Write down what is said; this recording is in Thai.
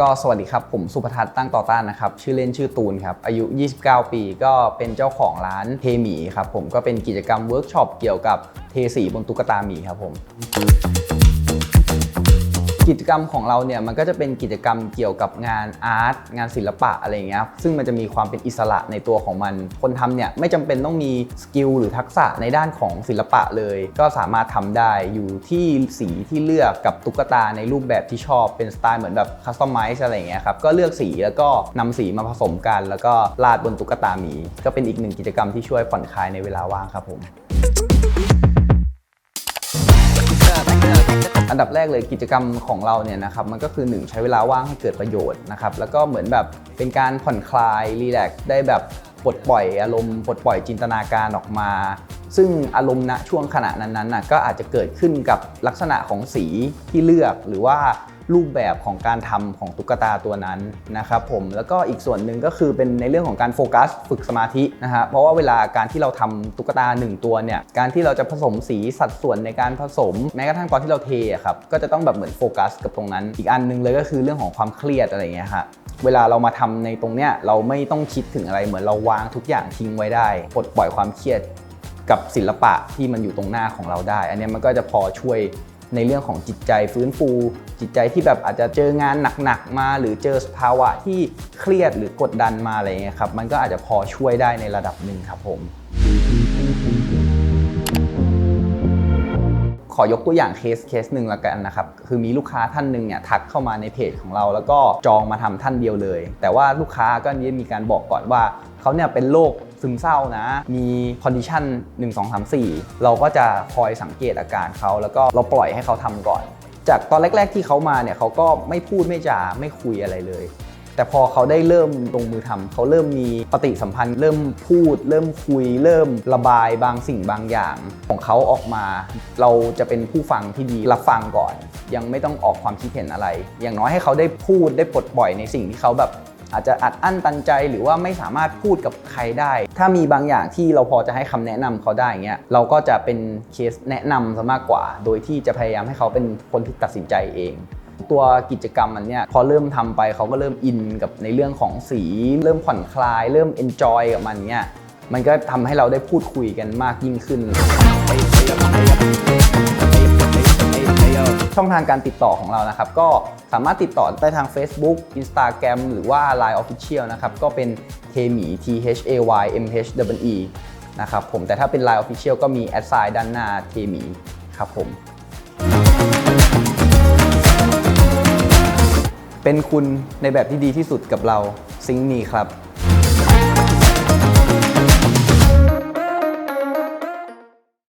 ก็สวัสดีครับ ผมสุภทัศน์ตั้งต่อต้านนะครับ ชื่อเล่นชื่อตูนครับ อายุ 29 ปีก็เป็นเจ้าของร้านเทหมีครับผมก็เป็นกิจกรรมเวิร์กช็อปเกี่ยวกับเทสีบนตุ๊กตาหมีครับผม กิจกรรมของเราเนี่ยมันก็จะเป็นกิจกรรมเกี่ยวกับงานอาร์ตงานศิลปะอะไรอย่างเงี้ยครับซึ่งมันจะมีความเป็นอิสระในตัวของมัน คนทำเนี่ยไม่จำเป็นต้องมีสกิลหรือทักษะในด้านของศิลปะเลย ก็สามารถทำได้อยู่ที่สีที่เลือกกับตุ๊กตาในรูปแบบที่ชอบเป็นสไตล์เหมือนแบบคัสตอมไมซ์อะไรอย่างเงี้ยครับก็เลือกสีแล้วก็นำสีมาผสมกัน แล้วก็ลาดบนตุ๊กตาหมี ก็เป็นอีกหนึ่งกิจกรรมที่ช่วยผ่อนคลายในเวลาว่างครับผม อันดับแรกเลยกิจกรรมของเราเนี่ยนะครับมันก็คือ 1 ใช้เวลาว่างให้เกิดประโยชน์นะครับแล้วก็เหมือนแบบเป็นการผ่อนคลายรีแลกซ์ได้แบบปลดปล่อยอารมณ์ปลดปล่อยจินตนาการออกมา ซึ่งอารมณ์ณช่วงขณะนั้นๆน่ะก็อาจจะเกิดขึ้นกับลักษณะของสีที่เลือกหรือว่า รูปแบบของการทำของตุ๊กตาตัวนั้นนะครับผมแล้วก็อีกส่วนหนึ่งก็คือเป็นในเรื่องของการโฟกัสฝึกสมาธินะฮะเพราะว่าเวลาการที่เราทำตุ๊กตา 1 ตัวเนี่ยการที่เราจะผสมสีสัดส่วนในการผสม แม้กระทั่งตอนที่เราเทครับก็จะต้องแบบเหมือนโฟกัสกับตรงนั้น อีกอันหนึงเลยก็คือเรื่องของความเครียดอะไรเงี้ยฮะเวลาเรามาทำในตรงเนี้ยเราไม่ต้องคิดถึงอะไรเหมือนเราวางทุกอย่างทิ้งไว้ได้ปลดปล่อยความเครียดกับศิลปะที่มันอยู่ตรงหน้าของเราได้ อันนี้มันก็จะพอช่วย ในเรื่องของจิตใจฟื้นฟู จิตใจที่แบบอาจจะเจองานหนักๆมา หรือเจอสภาวะที่เครียดหรือกดดันมาอะไรเงี้ยครับมันก็อาจจะพอช่วยได้ในระดับหนึ่งครับผม ขอยกตัวอย่างเคสเคสหนึ่งละกันนะครับคือมีลูกค้าท่านหนึ่งเนี่ยทักเข้ามาในเพจของเรา แล้วก็จองมาทำท่านเดียวเลย แต่ว่าลูกค้าก็ได้มีการบอกก่อนว่า เขาเนี่ยเป็นโรคซึมเศร้านะ มีคอนดิชัน1 2 3 4 เราก็จะคอยสังเกตอาการเขาแล้วก็เราปล่อยให้เขาทำก่อน จากตอนแรก ๆ ที่เขามาเนี่ยเขาก็ไม่พูดไม่จาไม่คุยอะไรเลย แต่พอเขาได้เริ่มลงมือทำเขาเริ่มมีปฏิสัมพันธ์ เริ่มพูด เริ่มคุย เริ่มระบายบางสิ่งบางอย่าง ของเขาออกมา เราจะเป็นผู้ฟังที่ดีรับฟังก่อน ยังไม่ต้องออกความคิดเห็นอะไร อย่างน้อยให้เขาได้พูดได้ปลดปล่อยในสิ่งที่เขาแบบ อาจจะอัดอั้นตันใจหรือว่าไม่สามารถพูดกับใครได้ ถ้ามีบางอย่างที่เราพอจะให้คำแนะนำเขาได้เงี้ยเราก็จะเป็นเคสแนะนำซะมากกว่า โดยที่จะพยายามให้เขาเป็นคนที่ตัดสินใจเองตัวกิจกรรมอันเนี้ยพอเริ่มทำไปเขาก็เริ่มอินกับในเรื่องของสี เริ่มผ่อนคลาย เริ่มเอนจอยกับมันเนี้ยมันก็ทำให้เราได้พูดคุยกันมากยิ่งขึ้น ช่องทางการติดต่อของเรานะครับ ก็สามารถติดต่อได้ทาง Facebook Instagram หรือว่า Line Official นะครับ ก็เป็นเทหมี T H A Y M H W E นะครับผมแต่ถ้าเป็น Line Official ก็มีแอดไซน์ด้านหน้าเทหมีครับผม เป็นคุณในแบบที่ดีที่สุดกับเราซิงมีครับ